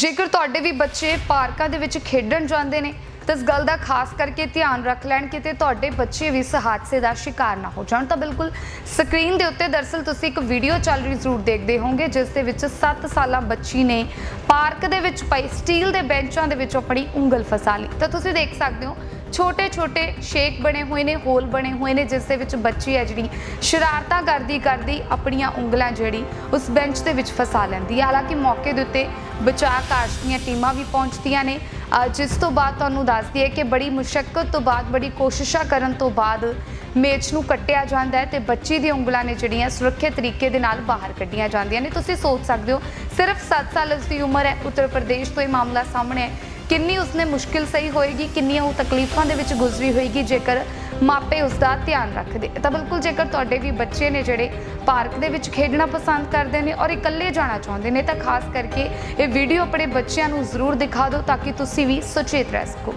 ਜੇਕਰ ਤੁਹਾਡੇ ਵੀ ਬੱਚੇ ਪਾਰਕਾਂ ਦੇ ਵਿੱਚ ਖੇਡਣ ਜਾਂਦੇ ਨੇ, ਤਾਂ ਇਸ ਗੱਲ ਦਾ ਖਾਸ ਕਰਕੇ ਧਿਆਨ ਰੱਖ ਲੈਣ ਕਿਤੇ ਤੁਹਾਡੇ ਬੱਚੇ ਵੀ ਇਸ ਹਾਦਸੇ ਦਾ ਸ਼ਿਕਾਰ ਨਾ ਹੋ ਜਾਣ। ਤਾਂ ਬਿਲਕੁਲ ਸਕਰੀਨ ਦੇ ਉੱਤੇ ਦਰਸਲ ਤੁਸੀਂ ਇੱਕ ਵੀਡੀਓ ਚੱਲ ਰਹੀ ਜ਼ਰੂਰ ਦੇਖਦੇ ਹੋਵੋਗੇ, ਜਿਸ ਦੇ ਵਿੱਚ 7 ਸਾਲਾਂ ਬੱਚੀ ਨੇ ਪਾਰਕ ਦੇ ਵਿੱਚ ਪਈ, ਸਟੀਲ ਦੇ ਬੈਂਚਾਂ ਦੇ ਵਿੱਚ ਆਪਣੀ ਉਂਗਲ ਫਸਾ ਲਈ। ਤਾਂ ਤੁਸੀਂ ਦੇਖ ਸਕਦੇ ਹੋ ਛੋਟੇ ਛੋਟੇ ਸ਼ੇਕ ਬਣੇ ਹੋਏ ਨੇ, ਹੋਲ ਬਣੇ ਹੋਏ ਨੇ, ਜਿਸ ਦੇ ਵਿੱਚ ਬੱਚੀ ਹੈ ਜਿਹੜੀ, ਸ਼ਰਾਰਤਾਂ ਕਰਦੀ ਕਰਦੀ ਆਪਣੀਆਂ ਉਂਗਲਾਂ ਜਿਹੜੀ ਉਸ ਬੈਂਚ ਦੇ ਵਿੱਚ ਫਸਾ ਲੈਂਦੀ ਹੈ। ਹਾਲਾਂਕਿ ਮੌਕੇ ਦੇ ਉੱਤੇ ਬਚਾਅ ਕਾਰਜ ਦੀਆਂ ਟੀਮਾਂ ਵੀ ਪਹੁੰਚਦੀਆਂ ਨੇ। ਜਿਸ ਤੋਂ ਬਾਅਦ ਤੁਹਾਨੂੰ ਦੱਸਦੀ ਹੈ ਕਿ ਬੜੀ ਮੁਸ਼ਕਲ ਤੋਂ ਬਾਅਦ, ਬੜੀ ਕੋਸ਼ਿਸ਼ਾਂ ਕਰਨ ਤੋਂ ਬਾਅਦ ਮੇਚ ਨੂੰ ਕੱਟਿਆ ਜਾਂਦਾ ਹੈ ਤੇ ਬੱਚੀ ਦੀ ਉਂਗਲਾਂ ਨੇ ਜਿਹੜੀਆਂ ਸੁਰੱਖਿਅਤ ਤਰੀਕੇ ਦੇ ਨਾਲ ਬਾਹਰ ਕੱਢੀਆਂ ਜਾਂਦੀਆਂ ਨੇ। ਤੁਸੀਂ ਸੋਚ ਸਕਦੇ ਹੋ, ਸਿਰਫ 7 ਸਾਲ ਉਸ ਦੀ ਉਮਰ ਹੈ, ਉੱਤਰ ਪ੍ਰਦੇਸ਼ ਤੋਂ ਇਹ ਮਾਮਲਾ ਸਾਹਮਣੇ ਹੈ ਕਿੰਨੀ ਉਸਨੇ ਮੁਸ਼ਕਿਲ ਸਹੀ ਹੋਏਗੀ, ਕਿੰਨੀਆਂ ਉਹ ਤਕਲੀਫਾਂ ਦੇ ਵਿੱਚ ਗੁਜ਼ਰੀ ਹੋਏਗੀ, ਜੇਕਰ ਮਾਪੇ ਉਸ ਦਾ ਧਿਆਨ ਰੱਖਦੇ। ਤਾਂ ਬਿਲਕੁਲ ਜੇਕਰ ਤੁਹਾਡੇ ਵੀ ਬੱਚੇ ਨੇ ਜਿਹੜੇ ਪਾਰਕ ਦੇ ਵਿੱਚ ਖੇਡਣਾ ਪਸੰਦ ਕਰਦੇ ਨੇ ਔਰ ਇਕੱਲੇ ਜਾਣਾ ਚਾਹੁੰਦੇ ਨੇ, ਤਾਂ ਖਾਸ ਕਰਕੇ ਇਹ ਵੀਡੀਓ ਆਪਣੇ ਬੱਚਿਆਂ ਨੂੰ ਜ਼ਰੂਰ ਦਿਖਾ ਦਿਓ ਤਾਂ ਕਿ ਤੁਸੀਂ ਵੀ ਸੁਚੇਤ ਰਹਿ ਸਕੋ।